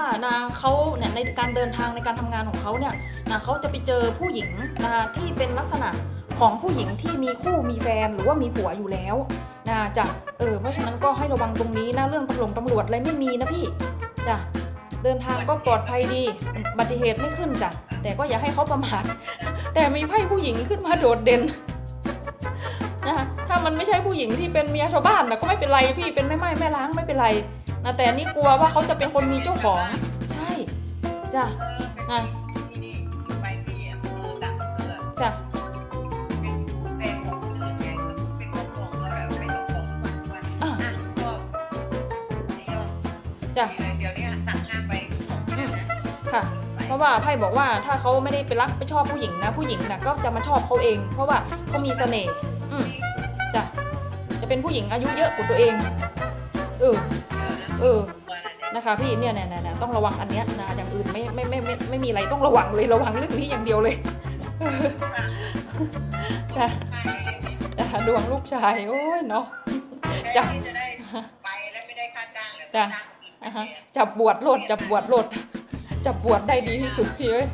านะเขาเนี่ยในการเดินทางในการทำงานของเขาเนี่ยนะเขาจะไปเจอผู้หญิงนะคะที่เป็นลักษณะของผู้หญิงที่มีคู่มีแฟนหรือว่ามีผัวอยู่แล้วนะจะเออเพราะฉะนั้นก็ให้ระวังตรงนี้นะเรื่องตำรวจตำรวจอะไรไม่มีนะพี่จ้ะเดินทางก็ปลอดภัยดีอุบัติเหตุไม่ขึ้นจ้ะแต่ก็อย่าให้เขาประมาทแต่มีไพ่ผู้หญิงขึ้นมาโดดเด่นนะคะถ้ามันไม่ใช่ผู้หญิงที่เป็นเมียชาวบ้านนะก็ไม่เป็นไรพี่เป็นแม่ไม้แม่ล้างไม่เป็นไร นะแต่นี่กลัวว่าเขาจะเป็นคนมีเจ้าของ ใช่จ้ะอะนี่ไปที่อำเภอต่างอำเภอจ้ะเป็นแฟนของเธอแกเป็นคนของแล้วแบบไม่ต้องของวันวันอะก็นี่ก็จ้ะเดี๋ยวนี้สั่งห้ามไปของนะค่ะ เพราะว่าไพ่บอกว่าถ้าเขาไม่ได้ไปรักไปชอบผู้หญิงนะ ผู้หญิงนะก็จะมาชอบเขาเอง เพราะว่าเขามีเสน่ห์อืมจ้ะจะเป็นผู้หญิงอายุเยอะกว่าตัวเองเออ เออ นะคะพี่เนี่ยเนี่ยเนี่ยเนี่ยต้องระวังอันเนี้ยนะอย่างอื่นไม่ไม่ไม่ไม่ไม่มีอะไรต้องระวังเลยระวังเรื่องนี้อย่างเดียวเลยจ้ะจ้ะดวงลูกชายโอ้ยเนาะจับจะได้ไปแล้วไม่ได้ค่าจ้างเลยจ้ะอ่าฮะจับบวชโลดจับบวชโลดจับบวชได้ดีที่สุดพี่เอ้ย